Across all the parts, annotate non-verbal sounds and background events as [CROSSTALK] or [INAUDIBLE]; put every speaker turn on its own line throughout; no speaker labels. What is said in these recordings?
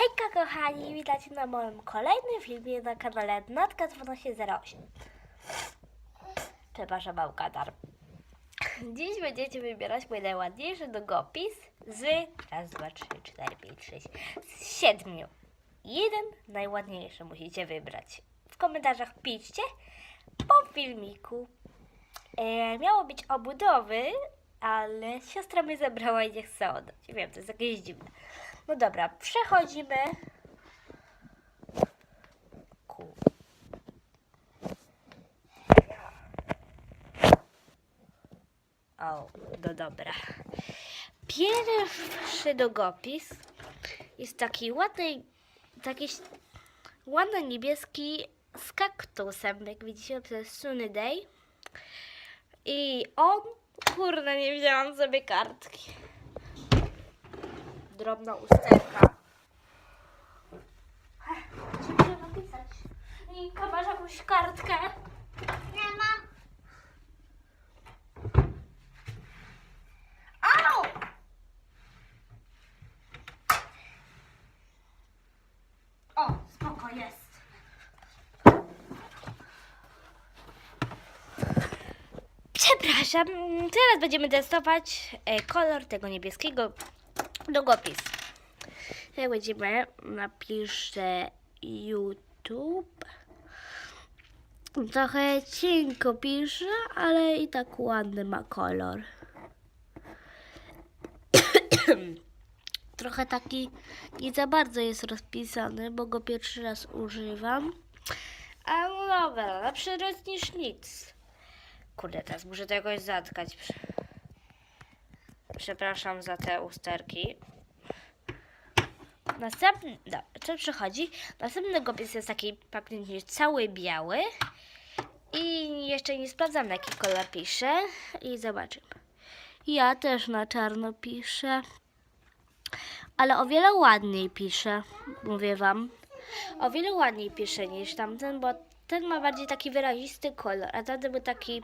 Hejka kochani, witajcie na moim kolejnym filmie na kanale Natka 1208. Przepraszam, mam katar. Dziś będziecie wybierać mój najładniejszy długopis z raz, dwa, trzy, cztery, pięć, sześć, z siedmiu. Jeden najładniejszy musicie wybrać. W komentarzach piszcie po filmiku. E, miało być obudowy, ale siostra mnie zabrała i nie chce oddać. Wiem, to jest jakieś dziwne. No dobra, przechodzimy. Ku. O, no dobra. Pierwszy długopis jest taki ładny, taki ładny niebieski z kaktusem, jak widzicie, to jest Sunny Day. I on, kurde, nie wzięłam sobie kartki. Drobna usterka. Co muszę napisać? Nika, masz jakąś kartkę?
Nie mam.
Au! O, spoko, jest. Przepraszam, teraz będziemy testować e, kolor tego niebieskiego długopisu. Jak będziemy, napiszę YouTube. Trochę cienko pisze, ale i tak ładny ma kolor. [COUGHS] Trochę taki nie za bardzo jest rozpisany, bo go pierwszy raz używam. A no dobra, lepszy raz niż nic. Kurde, teraz muszę to jakoś zatkać. Prze- Przepraszam za te usterki. Następny, dobra, co przychodzi? Następny gopis jest taki praktycznie cały biały. I jeszcze nie sprawdzam na jaki kolor pisze. I zobaczymy. Ja też na czarno piszę. Ale o wiele ładniej piszę, mówię wam. O wiele ładniej piszę niż tamten, bo ten ma bardziej taki wyrazisty kolor, a tamten był taki,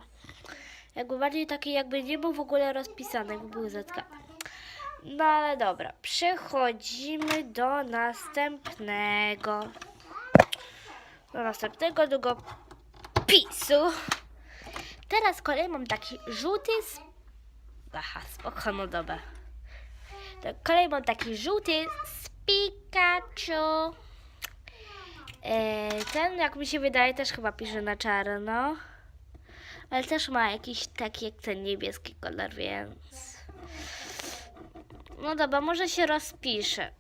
jakby bardziej taki, jakby nie był w ogóle rozpisany, jakby był zatkany. No ale dobra, przechodzimy do następnego. Do następnego długopisu. Teraz kolej mam taki żółty z... Aha, spoko, no dobra. Kolej mam taki żółty z Pikachu. E, ten, jak mi się wydaje, też chyba pisze na czarno. Ale też ma jakiś taki jak ten niebieski kolor, więc... No dobra, może się rozpisze.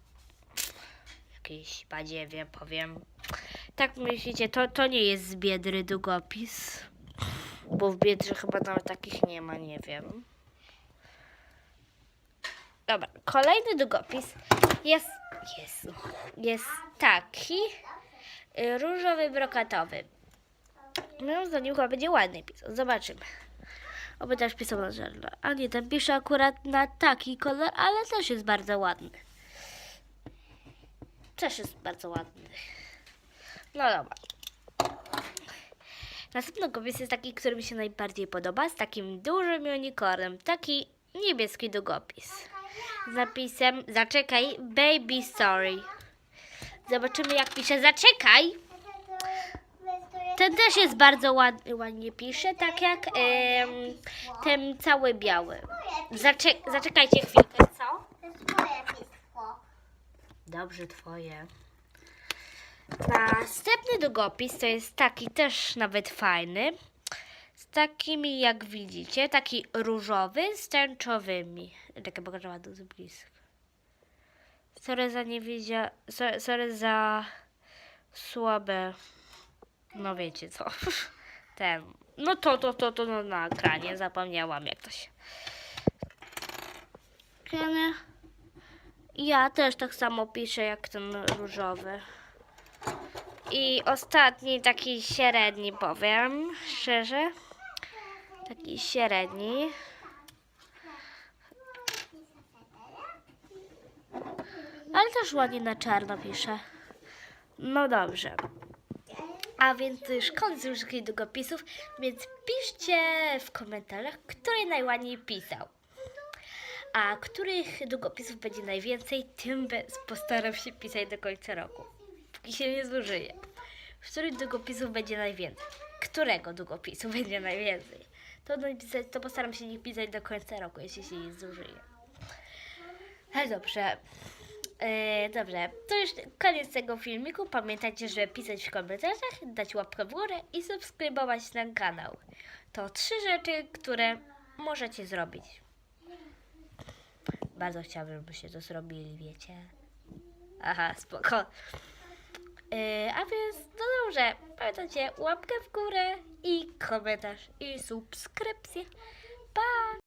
Jakiś badziewie, powiem. Tak myślicie, to, to nie jest z Biedry długopis. Bo w Biedrze chyba nawet takich nie ma, nie wiem. Dobra, kolejny długopis jest, jest, jest taki y, różowy brokatowy. Za nim chyba będzie ładny pisał. Zobaczymy. Oby też pisał na czarno. A nie, ten pisze akurat na taki kolor, ale też jest bardzo ładny. Też jest bardzo ładny. No dobra. Następny długopis jest taki, który mi się najbardziej podoba, z takim dużym unicornem. Taki niebieski długopis. Z napisem Zaczekaj, baby story. Zobaczymy jak pisze Zaczekaj. Ten też jest bardzo ładny, ładnie pisze, tak jak em, ten cały biały. Zacze zaczekajcie chwilkę, co?
To jest moje pismo.
Dobrze, twoje. Następny długopis to jest taki też nawet fajny. Z takimi, jak widzicie, taki różowy z tęczowymi. Takie pokażę ładnie z bliska. Sorry za nie widzia... so- Sorry za słabe... No wiecie co. [LAUGHS] Ten... No to, to, to, to no, na ekranie. Zapomniałam jak to się... Ja też tak samo piszę jak ten różowy. I ostatni taki średni powiem, szczerze. Taki średni. Ale też ładnie na czarno pisze. No dobrze. A więc już koniec użytki długopisów, więc piszcie w komentarzach, który najładniej pisał. A których długopisów będzie najwięcej, tym postaram się pisać do końca roku. Póki się nie zużyje. Których długopisów będzie najwięcej? Którego długopisu [LAUGHS] będzie najwięcej? To, to postaram się nie pisać do końca roku, jeśli się nie zużyje. Ale dobrze. E, dobrze, to już koniec tego filmiku. Pamiętajcie, żeby pisać w komentarzach, dać łapkę w górę i subskrybować ten kanał. To trzy rzeczy, które możecie zrobić. Bardzo chciałabym, żebyście to zrobili, wiecie. Aha, spoko. E, a więc, no dobrze, pamiętajcie, łapkę w górę i komentarz i subskrypcję. Pa!